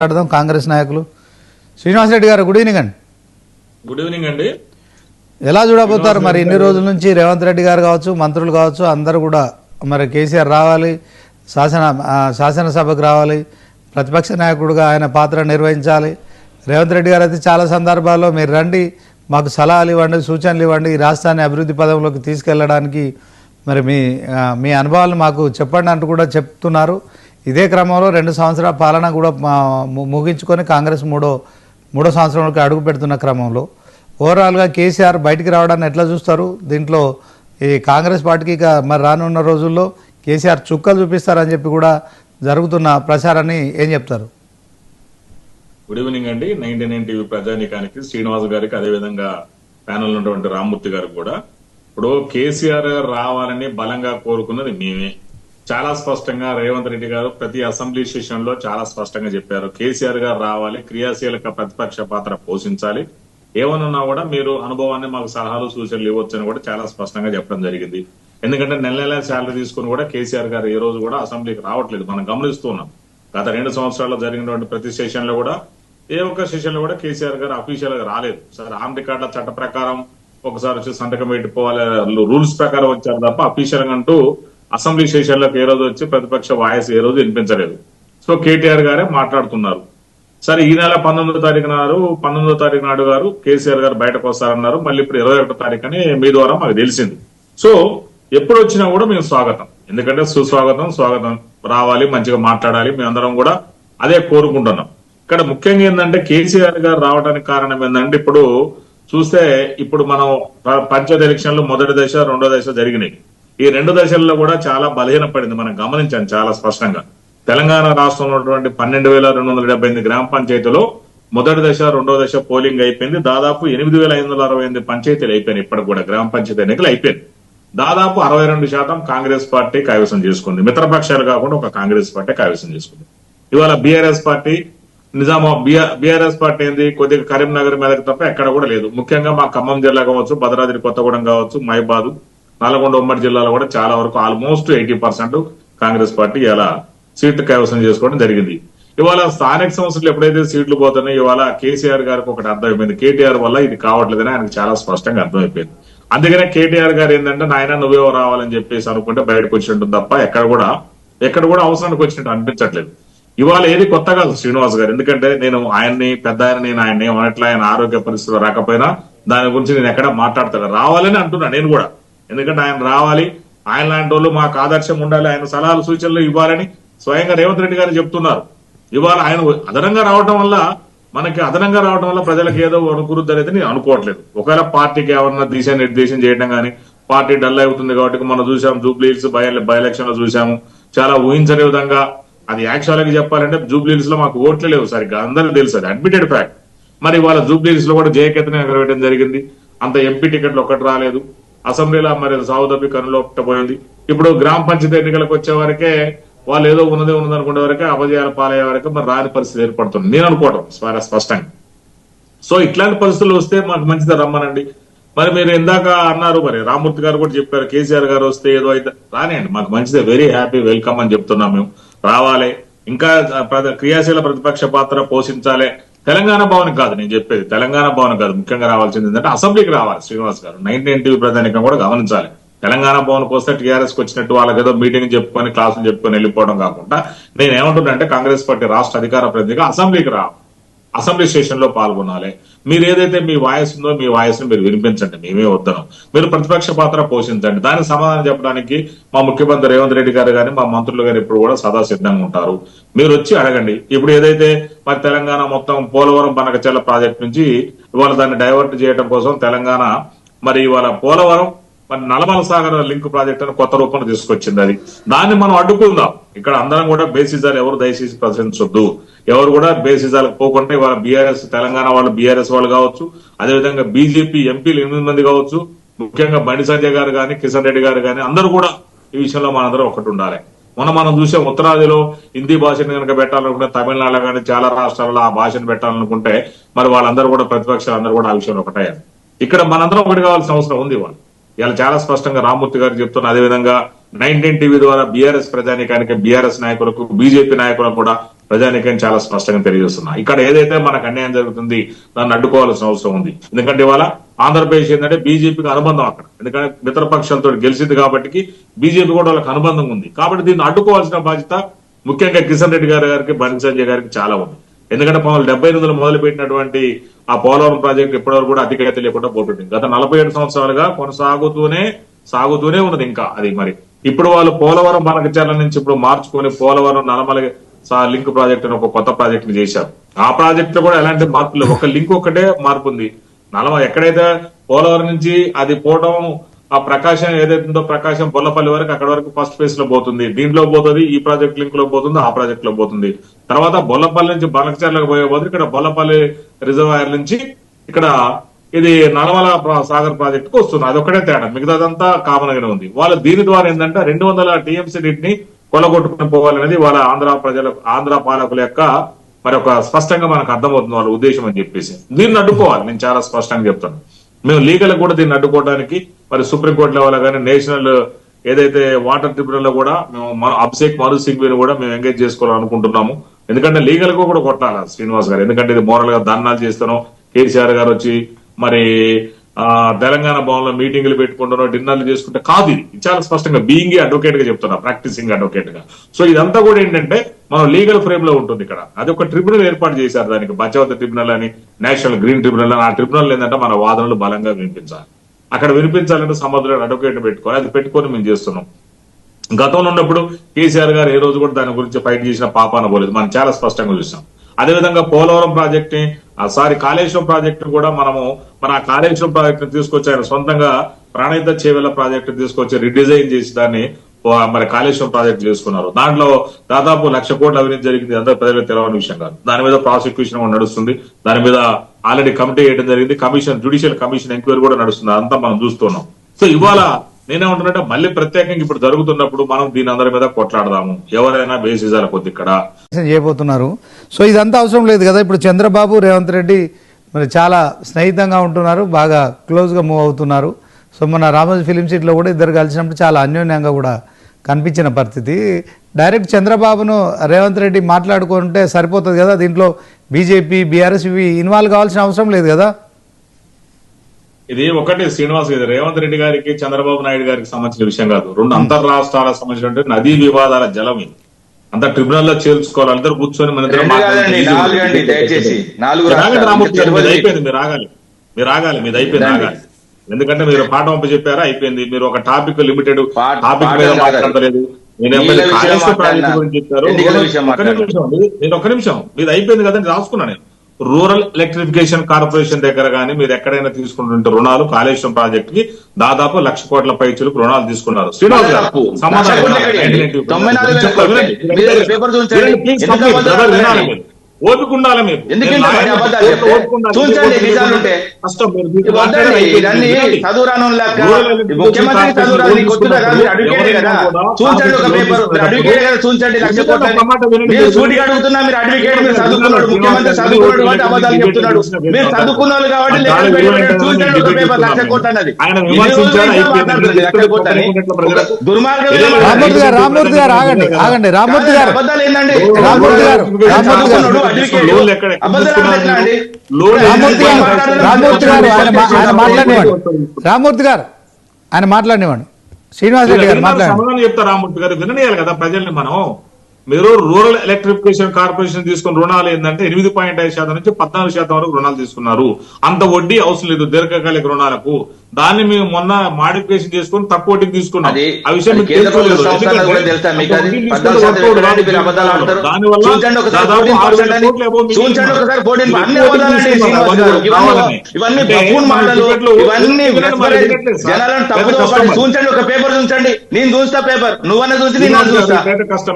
మాట్లాడదాం కాంగ్రెస్ నాయకులు. శ్రీనివాసరెడ్డి గారు గుడ్ ఈవినింగ్ అండి. గుడ్ ఈవినింగ్ అండి. ఎలా చూడబోతారు మరి? ఇన్ని రోజుల నుంచి రేవంత్ రెడ్డి గారు కావచ్చు మంత్రులు కావచ్చు అందరూ కూడా మరి కేసీఆర్ రావాలి శాసన శాసనసభకు రావాలి ప్రతిపక్ష నాయకుడిగా ఆయన పాత్ర నిర్వహించాలి. రేవంత్ రెడ్డి గారు అయితే చాలా సందర్భాల్లో మీరు రండి మాకు సలహాలు ఇవ్వండి సూచనలు ఇవ్వండి ఈ రాష్ట్రాన్ని అభివృద్ధి పదంలోకి తీసుకెళ్ళడానికి మరి మీ మీ అనుభవాలు మాకు చెప్పండి అంటూ కూడా చెప్తున్నారు. ఇదే క్రమంలో రెండు సంవత్సరాల పాలన కూడా ము- ముగించుకొని కాంగ్రెస్ మూడో మూడో సంవత్సరంలోకి అడుగు పెడుతున్న క్రమంలో. ఓవరాల్గా కేసీఆర్ బయటికి రావడాన్ని ఎట్లా చూస్తారు? దీంట్లో ఈ కాంగ్రెస్ పార్టీకి ఇక మరి రానున్న రోజుల్లో కేసీఆర్ చుక్కలు చూపిస్తారని చెప్పి కూడా జరుగుతున్న ప్రచారాన్ని ఏం చెప్తారు? గుడ్ ఈవినింగ్ అండి. నైన్టీ నైన్ టీవీ ప్రజానీకానికి శ్రీనివాస్ గారికి అదేవిధంగా ప్యానల్ ఉన్నటువంటి రామ్మూర్తి గారికి కూడా. ఇప్పుడు కేసీఆర్ గారు రావాలని బలంగా కోరుకున్నది మేమే. చాలా స్పష్టంగా రేవంత్ రెడ్డి గారు ప్రతి అసెంబ్లీ సెషన్లో చాలా స్పష్టంగా చెప్పారు. కేసీఆర్ గారు రావాలి క్రియాశీలక ప్రతిపక్ష పాత్ర పోషించాలి. ఏమనున్నా కూడా మీరు అనుభవాన్ని మాకు సలహాలు సూచనలు ఇవ్వచ్చని కూడా చాలా స్పష్టంగా చెప్పడం జరిగింది. ఎందుకంటే నెల నెల శాలరీ తీసుకుని కూడా కేసీఆర్ గారు ఈ రోజు కూడా అసెంబ్లీకి రావట్లేదు. మనం గమనిస్తున్నాం గత రెండు సంవత్సరాల్లో జరిగినటువంటి ప్రతి సెషన్లో కూడా ఏ ఒక్క సెషన్లో కూడా కేసీఆర్ గారు అఫీషియల్గా రాలేదు. సార్ ఆన్ రికార్డుల చట్ట ప్రకారం ఒకసారి వచ్చి సంతకం పెట్టిపోవాలి రూల్స్ ప్రకారం వచ్చారు తప్ప అఫీషియల్ అంటూ అసెంబ్లీ సెషన్లకు ఏ రోజు వచ్చి ప్రతిపక్ష వాయిస్ ఏ రోజు వినిపించలేదు. సో కేటీఆర్ గారే మాట్లాడుతున్నారు. సరే ఈ నెల పంతొమ్మిదో తారీఖు నాడు పంతొమ్మిదో తారీఖు నాడు గారు కేసీఆర్ గారు బయటకు వస్తారన్నారు. మళ్ళీ ఇప్పుడు ఇరవై ఒకటో తారీఖు అని మీ ద్వారా మాకు తెలిసింది. సో ఎప్పుడు వచ్చినా కూడా మేము స్వాగతం. ఎందుకంటే సుస్వాగతం స్వాగతం రావాలి మంచిగా మాట్లాడాలి. మేమందరం కూడా అదే కోరుకుంటున్నాం. ఇక్కడ ముఖ్యంగా ఏంటంటే కేసీఆర్ గారు రావడానికి కారణం ఏంటంటే ఇప్పుడు చూస్తే ఇప్పుడు మనం ప- పంచాయతీ ఎలక్షన్లు మొదటి దశ రెండో దశ జరిగినాయి. ఈ రెండు దశల్లో కూడా చాలా బలహీనపడింది. మనం గమనించాం చాలా స్పష్టంగా. తెలంగాణ రాష్ట్రంలో ఉన్నటువంటి పన్నెండు వేల రెండు వందల డెబ్బై ఎనిమిది గ్రామ పంచాయతీలో మొదటి దశ రెండో దశ పోలింగ్ అయిపోయింది. దాదాపు ఎనిమిది వేల ఐదు వందల అరవై ఎనిమిది పంచాయతీలు అయిపోయినాయి. ఇప్పటికి కూడా గ్రామ పంచాయతీ ఎన్నికలు అయిపోయింది దాదాపు అరవై రెండు శాతం కాంగ్రెస్ పార్టీ కైవసం చేసుకుంది. మిత్రపక్షాలు కాకుండా ఒక కాంగ్రెస్ పార్టీ కైవసం చేసుకుంది. ఇవాళ బీఆర్ఎస్ పార్టీ నిజామా బీఆర్ఎస్ పార్టీ ఏంది? కొద్దిగా కరీంనగర్ మీదకి తప్ప ఎక్కడ కూడా లేదు. ముఖ్యంగా మా ఖమ్మం జిల్లా కావచ్చు భద్రాద్రి కొత్తగూడెం కావచ్చు మైబాదు నల్గొండ ఉమ్మడి జిల్లాలో కూడా చాలా వరకు almost eighty percent Congress party ఇలా సీట్లు కైవసం చేసుకోవడం జరిగింది. ఇవాళ స్థానిక సంస్థలు ఎప్పుడైతే సీట్లు పోతున్నాయి ఇవాళ కేసీఆర్ గారికి ఒకటి అర్థమైపోయింది. కేటీఆర్ వల్ల ఇది కావట్లేదని ఆయనకు చాలా స్పష్టంగా అర్థమైపోయింది. అందుకనే కేటీఆర్ గారు ఏంటంటే నాయన నువ్వే రావాలని చెప్పేసి అనుకుంటే బయటకు వచ్చినట్టు తప్ప ఎక్కడ కూడా ఎక్కడ కూడా అవసరానికి వచ్చినట్టు అనిపించట్లేదు. ఇవాళ ఏది కొత్త కాదు శ్రీనివాస్ గారు. ఎందుకంటే నేను ఆయన్ని పెద్ద ఆయన నేను ఆయన ఏమనట్లా ఆయన ఆరోగ్య పరిస్థితులు రాకపోయినా దాని గురించి నేను ఎక్కడ మాట్లాడతాను రావాలని అంటున్నా నేను కూడా. ఎందుకంటే ఆయన రావాలి ఆయన లాంటి వాళ్ళు మాకు ఆదర్శం ఉండాలి ఆయన సలహాలు సూచనలు ఇవ్వాలని స్వయంగా రేవంత్ రెడ్డి గారు చెప్తున్నారు. ఇవాళ ఆయన అదనంగా రావడం వల్ల మనకి అదనంగా రావడం వల్ల ప్రజలకు ఏదో అనుకూరుద్ది అనేది నేను అనుకోవట్లేదు. ఒకవేళ పార్టీకి ఏమన్నా దిశ నిర్దేశం చేయడం కానీ పార్టీ డల్ అవుతుంది కాబట్టి మనం చూసాం జూబ్లీహిల్స్ బై బై ఎలక్షన్లో చూసాము. చాలా ఊహించని విధంగా అది యాక్చువల్గా చెప్పాలంటే జూబ్లీహిల్స్లో మాకు ఓట్లే లేవు సరిగ్గా అందరికీ తెలుసు అది అడ్మిటెడ్ ఫ్యాక్ట్. మరి వాళ్ళ జూబ్లీహిల్స్లో కూడా జయకేతనే ఎగరవేయడం జరిగింది. అంత ఎంపీ టికెట్లు ఒకటి రాలేదు. అసెంబ్లీలో మరి సావుదప్పి కనులో పోయింది ఇప్పుడు గ్రామ పంచాయతీ ఎన్నికలకు వచ్చే వరకే వాళ్ళు ఏదో ఉన్నదే ఉన్నది అనుకునే వరకే అపజయాల పాలయ్యే వరకు మరి రాని పరిస్థితి ఏర్పడుతుంది. నేను అనుకోవటం స్పష్టంగా. సో ఇట్లాంటి పరిస్థితులు వస్తే మాకు మంచిది రమ్మనండి. మరి మీరు ఇందాక అన్నారు మరి రామూర్తి గారు కూడా చెప్పారు కేసీఆర్ గారు వస్తే ఏదో అయితే రానియండి. మాకు మంచిదే వెరీ హ్యాపీ వెల్కమ్ అని చెప్తున్నాం మేము. రావాలి. ఇంకా ప్ర- క్రియాశీల ప్రతిపక్ష పాత్ర పోషించాలి. తెలంగాణ భవన్ కాదు నేను చెప్పేది. తెలంగాణ భవన్ కాదు. ముఖ్యంగా రావాల్సింది ఏంటంటే అసెంబ్లీకి రావాలి శ్రీనివాస్ గారు. నైన్టీన్ టీవీ ప్రధానికం కూడా గమనించాలి. తెలంగాణ భవన్ వస్తే టీఆర్ఎస్ వచ్చినట్టు వాళ్ళకి ఏదో మీటింగ్ చెప్పుకొని క్లాసులు చెప్పుకొని వెళ్ళిపోవడం కాకుండా నేను ఏమంటున్నా అంటే కాంగ్రెస్ పార్టీ రాష్ట్ర అధికార ప్రతినిధిగా అసెంబ్లీకి రా. అసెంబ్లీ స్టేషన్లో పాల్గొనాలి. మీరు ఏదైతే మీ వాయిస్ ఉందో మీ వాయిస్ మీరు వినిపించండి మేమే వద్దనం. మీరు ప్రతిపక్ష పాత్ర పోషించండి. దానికి సమాధానం చెప్పడానికి మా ముఖ్యమంత్రి రేవంత్ రెడ్డి గారు కానీ మా మంత్రులు గారు ఇప్పుడు కూడా సదా సిద్ధంగా ఉంటారు. మీరు వచ్చి అడగండి. ఇప్పుడు ఏదైతే మరి తెలంగాణ మొత్తం పోలవరం బనకచెల్ల ప్రాజెక్ట్ నుంచి ఇవాళ దాన్ని డైవర్ట్ చేయడం కోసం తెలంగాణ మరి ఇవాళ పోలవరం మరి నలమల సాగర్ లింక్ ప్రాజెక్ట్ అని కొత్త రూపంలో తీసుకొచ్చింది అది. దాన్ని మనం అడ్డుకుందాం. ఇక్కడ అందరం కూడా బేసిజాలు ఎవరు దయచేసి ప్రశ్నించొద్దు. ఎవరు కూడా బేసిజాలకు పోకుండా ఇవాళ బీఆర్ఎస్ తెలంగాణ వాళ్ళు బీఆర్ఎస్ వాళ్ళు కావచ్చు అదేవిధంగా బీజేపీ ఎంపీలు ఎనిమిది మంది కావచ్చు ముఖ్యంగా బండి సంజయ్ గారు కానీ కిషన్ రెడ్డి గారు కానీ అందరూ కూడా ఈ విషయంలో మనందరం ఒకటి ఉండాలి. మొన్న మనం చూసాం ఉత్తరాదిలో హిందీ భాషను కనుక పెట్టాలనుకుంటే తమిళనాడులో కానీ చాలా రాష్ట్రాల్లో ఆ భాషను పెట్టాలనుకుంటే మరి వాళ్ళందరూ కూడా ప్రతిపక్షాలు అందరూ కూడా ఆ విషయంలో ఒకటయ్యారు ఇక్కడ మనందరం ఒకటి కావాల్సిన అవసరం ఉంది వాళ్ళు ఇలా చాలా స్పష్టంగా రామ్మూర్తి గారు చెప్తున్న అదేవిధంగా నైన్టీన్ టీవీ ద్వారా బీఆర్ఎస్ ప్రజానికానికి బీఆర్ఎస్ నాయకులకు బీజేపీ నాయకులకు కూడా ప్రజానీకాన్ని చాలా స్పష్టంగా తెలియజేస్తున్నా. ఇక్కడ ఏదైతే మనకు అన్యాయం జరుగుతుంది దాన్ని అడ్డుకోవాల్సిన అవసరం ఉంది. ఎందుకంటే ఇవాళ ఆంధ్రప్రదేశ్ ఏంటంటే బీజేపీకి అనుబంధం అక్కడ. ఎందుకంటే మిత్రపక్షాలతో గెలిచింది కాబట్టి బీజేపీ కూడా వాళ్ళకి అనుబంధం ఉంది. కాబట్టి దీన్ని అడ్డుకోవాల్సిన బాధ్యత ముఖ్యంగా కిషన్ రెడ్డి గారి గారికి బండి సంజయ్ గారికి చాలా ఉంది. ఎందుకంటే పవన్ డెబ్బై ఎనిమిదిలో మొదలు పెట్టినటువంటి ఆ పోలవరం ప్రాజెక్ట్ ఇప్పటివరకు కూడా అధికగతి లేకుండా పోతుంది గత నలభై ఏడు సంవత్సరాలుగా కొనసాగుతూనే సాగుతూనే ఉన్నది ఇంకా అది మరి. ఇప్పుడు వాళ్ళు పోలవరం బనకచర్ల నుంచి ఇప్పుడు మార్చుకొని పోలవరం నలమల లింక్ ప్రాజెక్ట్ అని ఒక కొత్త ప్రాజెక్ట్ని చేశారు. ఆ ప్రాజెక్ట్లో కూడా ఎలాంటి మార్పులు ఒక లింక్ ఒకటే మార్పు ఉంది నలమ ఎక్కడైతే పోలవరం నుంచి అది పోవడం ఆ ప్రకాశం ఏదైతే ఉందో ప్రకాశం బొల్లపల్లి వరకు అక్కడ వరకు ఫస్ట్ ఫేజ్లో పోతుంది. దీంట్లో పోతుంది ఈ ప్రాజెక్ట్ లింక్లో పోతుంది ఆ ప్రాజెక్ట్లో పోతుంది. తర్వాత బొల్లపల్లి నుంచి బనకచర్లకు పోయే పోతుంది ఇక్కడ బొల్లపల్లి రిజర్వాయర్ నుంచి ఇక్కడ ఇది నలమల సాగర్ ప్రాజెక్ట్కు వస్తుంది. అదొక్కటే తేడా. మిగతాదంతా కామన్ గానే ఉంది. వాళ్ళు దీని ద్వారా ఏంటంటే రెండు వందల టీఎంసీ నీటిని కొలగొట్టుకుని పోవాలనేది వాళ్ళ ఆంధ్ర ప్రజల ఆంధ్ర పాలకుల యొక్క మరి ఒక స్పష్టంగా మనకు అర్థమవుతుంది వాళ్ళ ఉద్దేశం అని చెప్పేసి. దీన్ని అడ్డుకోవాలి. నేను చాలా స్పష్టంగా చెప్తాను. మేము లీగల్ కూడా దీన్ని అడ్డుకోవడానికి మరి సుప్రీంకోర్టు లెవెల్ కానీ నేషనల్ ఏదైతే వాటర్ ట్రిబ్యునల్లో కూడా మేము అభిషేక్ మరు సింగ్వీని కూడా మేము ఎంగేజ్ చేసుకోవాలనుకుంటున్నాము. ఎందుకంటే లీగల్గా కూడా కొట్టాలి శ్రీనివాస్ గారు? ఎందుకంటే ఇది మోరల్గా ధర్నాలు చేస్తాను కేసీఆర్ గారు వచ్చి మరి తెలంగాణ భవన్లో మీటింగ్లు పెట్టుకుంటారో డిన్నర్లు చేసుకుంటే కాదు ఇది. చాలా స్పష్టంగా బీయింగ్ అడ్వకేట్గా చెప్తున్నా ప్రాక్టీసింగ్ అడ్వకేట్గా. సో ఇదంతా కూడా ఏంటంటే మనం లీగల్ ఫ్రేమ్లో ఉంటుంది ఇక్కడ. అది ఒక ట్రిబ్యునల్ ఏర్పాటు చేశారు దానికి. బచావత ట్రిబ్యునల్ అని నేషనల్ గ్రీన్ ట్రిబ్యునల్ అని. ఆ ట్రిబ్యునల్ ఏంటంటే మన వాదనలు బలంగా వినిపించాలి. అక్కడ వినిపించాలంటే సమర్థులు అడ్వకేట్ పెట్టుకోవాలి. అది పెట్టుకొని మేము చేస్తున్నాం. గతంలో ఉన్నప్పుడు కేసీఆర్ గారు ఏ రోజు కూడా దాని గురించి ఫైట్ చేసిన పాపాన పోలేదు. మనం చాలా స్పష్టంగా చూసాం. అదేవిధంగా పోలవరం ప్రాజెక్ట్ని సారీ కాళేశ్వరం ప్రాజెక్ట్ని కూడా మనము మన ఆ కాళేశ్వరం ప్రాజెక్ట్ని తీసుకొచ్చి ఆయన సొంతంగా ప్రాణహిత చేవెల ప్రాజెక్ట్ తీసుకొచ్చి రిడిజైన్ చేసి దాన్ని మరి కాళేశ్వరం ప్రాజెక్ట్ చేసుకున్నారు. దాంట్లో దాదాపు లక్ష కోట్ల అవినీతి జరిగింది. అందరూ ప్రజలకు తెలవని విషయం కాదు. దాని మీద ప్రాసిక్యూషన్ కూడా నడుస్తుంది. దాని మీద ఆల్రెడీ కమిటీ వేయడం జరిగింది. కమిషన్ జుడిషియల్ కమిషన్ ఎంక్వైరీ కూడా నడుస్తుంది. అంతా మనం చూస్తున్నాం సో ఇవాళ నేనేమంటున్నట్టే మళ్ళీ ప్రత్యేకంగా ఇప్పుడు జరుగుతున్నప్పుడు మనం దీని అందరి మీద కొట్లాడదాము. ఎవరైనా బేసిజాల కొద్ది ఇక్కడ. చేయబోతున్నారు. సో ఇదంతా అవసరం లేదు కదా ఇప్పుడు చంద్రబాబు రేవంత్ రెడ్డి మరి చాలా స్నేహితంగా ఉంటున్నారు బాగా క్లోజ్గా మూవ్ అవుతున్నారు. సో మన రామోజీ ఫిలిం సిటీలో కూడా ఇద్దరు కలిసినప్పుడు చాలా అన్యోన్యంగా కూడా కనిపించిన పరిస్థితి. డైరెక్ట్ చంద్రబాబును రేవంత్ రెడ్డి మాట్లాడుకుంటే సరిపోతుంది కదా దీంట్లో బీజేపీ బీఆర్ఎస్ ఇవి ఇన్వాల్వ్ కావాల్సిన అవసరం లేదు కదా? ఇది ఒకటి శ్రీనివాస్ ఇది రేవంత్ రెడ్డి గారికి చంద్రబాబు నాయుడు గారికి సంబంధించిన విషయం కాదు. రెండు అంతర్రాష్ట్రాలకు సంబంధించినటువంటి నదీ వివాదాల జలం ఇది. అంత ట్రిబ్యునల్లో చేర్చుకోవాలి. అందరూ కూర్చొని మన. రామూర్తి గారు. అయిపోయింది మీరు ఆగాలి మీరు ఆగాలి మీది అయిపోయింది. ఆగాలి ఎందుకంటే మీరు పాఠం చెప్పారా అయిపోయింది. మీరు ఒక టాపిక్ లిమిటెడ్ టాపిక్ మీద. మాట్లాడలేదు. నేను ఒక్క. నిమిషం. మీది అయిపోయింది కదా నేను రాసుకున్నా నేను. రూరల్ ఎలక్ట్రిఫికేషన్ కార్పొరేషన్ దగ్గర కానీ మీరు ఎక్కడైనా తీసుకుంటుంటే రుణాలు కాళేశ్వరం ప్రాజెక్ట్కి దాదాపు లక్ష కోట్ల పైచులకు రుణాలు తీసుకున్నారు. శ్రీనివాస్ గారు. సమాధానం ఓపిక ఉండాలి మీకు మీరు. ఇవన్నీ. చదువురాను లెక్క ముఖ్యమంత్రి చదువురాని కొత్తగా కాదు అడ్వకేట్ కదా. ఒక పేపర్. అడ్వకేట్ కదా లక్ష సూటిగా అడుగుతున్నా అడ్వకేట్ చదువుకున్నాడు ముఖ్యమంత్రి చదువుకున్నాడు కాబట్టి అబద్ధాలు చెప్తున్నాడు. మీరు చదువుకున్నారు ఒక పేపర్ లక్ష కోట్లు అన్నది లక్ష కోట్లు. దుర్మార్గమైన రామూర్తి గారు ఆగండి ఆగండి రామూర్తి గారు అబద్ధాలు ఏందండి రామూర్తి గారు, రామూర్తి గారు. రామూర్తి గారు. మాట్లాడాలి. రామూర్తి గారు ఆయన మాట్లాడినవాడు శ్రీనివాస్ రెడ్డి గారు సమాధానం చెప్తా రామూర్తి గారు. విననీయాలి కదా ప్రజల్ని మనం. మీరు రూరల్ ఎలక్ట్రిఫికేషన్ కార్పొరేషన్ తీసుకున్న రుణాలు ఏంటంటే ఎనిమిది పాయింట్ ఐదు శాతం నుంచి పద్నాలుగు శాతం వరకు రుణాలు తీసుకున్నారు. అంత వడ్డీ అవసరం లేదు దీర్ఘకాలిక రుణాలకు. దాన్ని మేము మొన్న మాడిఫికేషన్ చేసుకుని తక్కువ తీసుకున్నాం. ఆ విషయం మీకు తెలుసుకోలేదు. చూంచండి ఒక పేపర్ చూంచండి నేను చూస్తా పేపర్. నువ్వన్న చూసి నేను శ్రీనివాస్ గారు, చూస్తా?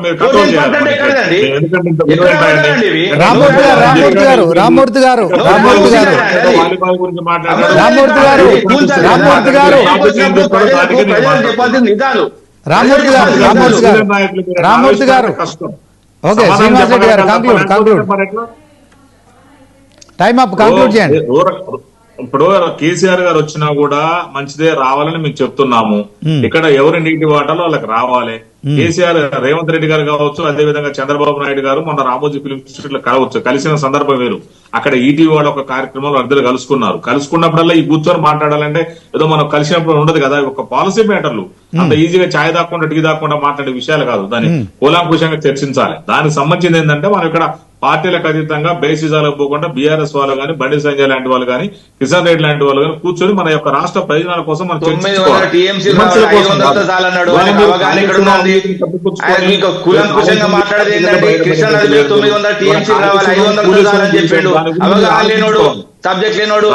రామూర్తి గారు. రామూర్తి గారు. రామూర్తి గారు. రామూర్తి గారు రామూర్తి గారు, రామూర్తి గారు. రామూర్తి గారు. రామూర్తి గారు. ఓకే శ్రీనివాస్ రెడ్డి గారు conclude conclude time up conclude చేయండి. ఇప్పుడు కేసీఆర్ గారు వచ్చినా కూడా మంచిదే రావాలని మీకు చెప్తున్నాము. Hmm. ఇక్కడ ఎవరి నీటి వాటాలో వాళ్ళకి రావాలి. కేసీఆర్ రేవంత్ రెడ్డి గారు కావచ్చు అదే విధంగా చంద్రబాబు నాయుడు గారు మొన్న రామోజీ ఫిలిం ఇన్స్టిట్యూట్లో కలవచ్చు. కలిసిన సందర్భం వేరు. అక్కడ ఈటీవీ వాళ్ళు ఒక కార్యక్రమంలో అర్థాలు కలుసుకున్నారు. కలుసుకున్నప్పుడల్లా ఈ కూర్చొని మాట్లాడాలంటే ఏదో మనం కలిసినప్పుడు ఉండదు కదా ఒక పాలసీ మ్యాటర్లు. అంత ఈజీగా ఛాయ్ దాక్కుండా టీ దాక్కుండా మాట్లాడే విషయాలు కాదు. దాన్ని కూలాంకుషంగా చర్చించాలి. దానికి సంబంధించింది ఏంటంటే మనం ఇక్కడ పార్టీలకు అతీతంగా బేసిజాలకు పోకుండా బీఆర్ఎస్ వాళ్ళు కానీ బండి సంజయ్ లాంటి వాళ్ళు కానీ కిషన్ రెడ్డి లాంటి వాళ్ళు కానీ కూర్చొని మన యొక్క రాష్ట్ర ప్రయోజనాల కోసం మనం చర్చించుకోవాలి. సబ్జెక్ట్ లేనోడు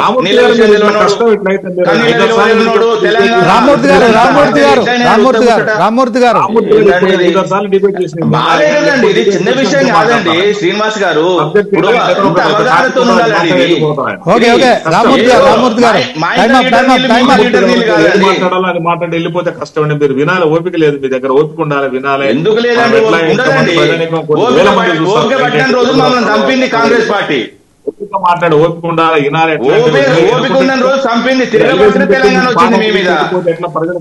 రామ్మూర్తి గారు రామ్మూర్తి గారు రామ్మూర్తి గారు రామ్మూర్తి గారు బాగాలేదండి ఇది? చిన్న విషయం కాదండి శ్రీనివాస్ గారు. ఓకే ఓకే రామ్మూర్తి రామ్మూర్తి మాట్లాడి వెళ్ళిపోతే కష్టం అండి. మీరు వినాలి ఓపిక లేదు మీ దగ్గర. ఓపిక ఉండాలి వినాలి. ఎందుకు లేదండి? ఓపిక పట్టిన రోజు మమ్మల్ని చంపింది కాంగ్రెస్ పార్టీ. మాట్లాడి ఓపిక ఉండాలి వినాలి ఓపిక ఉన్న రోజు చంపింది. తిరగబడిన తెలంగాణ వచ్చింది మీ మీద. ఎట్లా ప్రజలు